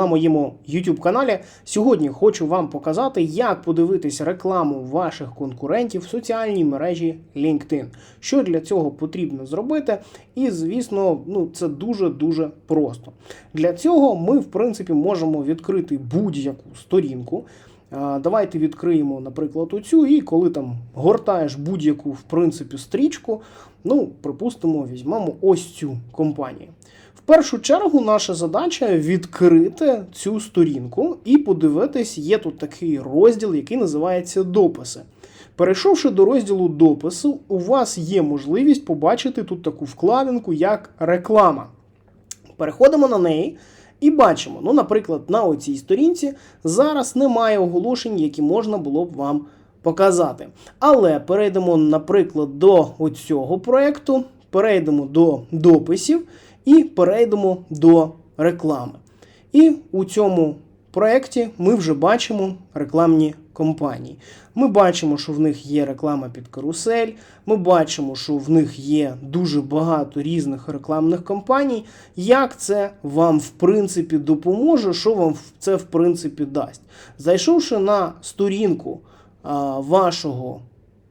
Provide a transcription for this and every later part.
на моєму YouTube каналі. Сьогодні хочу вам показати, як подивитись рекламу ваших конкурентів в соціальній мережі LinkedIn. Що для цього потрібно зробити, і звісно, ну це дуже дуже просто. Для цього ми, в принципі, можемо відкрити будь-яку сторінку. Давайте відкриємо, наприклад, оцю, і коли там гортаєш будь-яку в принципі стрічку, ну, припустимо, візьмемо ось цю компанію. Першу чергу наша задача відкрити цю сторінку і подивитись, є тут такий розділ, який називається дописи. Перейшовши до розділу допису, у вас є можливість побачити тут таку вкладинку, як реклама. Переходимо на неї і бачимо, ну, наприклад, на оцій сторінці зараз немає оголошень, які можна було б вам показати. Але перейдемо, наприклад, до оцього проєкту, перейдемо до дописів і перейдемо до реклами. І у цьому проєкті ми вже бачимо рекламні компанії. Ми бачимо, що в них є реклама під карусель. Ми бачимо, що в них є дуже багато різних рекламних кампаній. Як це вам в принципі допоможе? Що вам це в принципі дасть? Зайшовши на сторінку а, вашого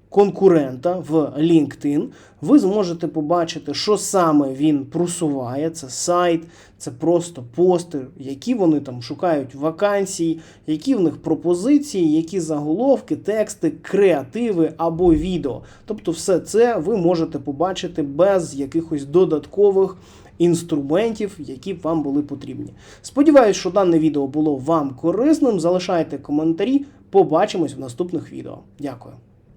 конкурента в LinkedIn, ви зможете побачити, що саме він просуває. Це сайт, це просто пости, які вони там шукають вакансії, які в них пропозиції, які заголовки, тексти, креативи або відео. Тобто, все це ви можете побачити без якихось додаткових. Інструментів, які б вам були потрібні. Сподіваюсь, що дане відео було вам корисним. Залишайте коментарі. Побачимось в наступних відео. Дякую.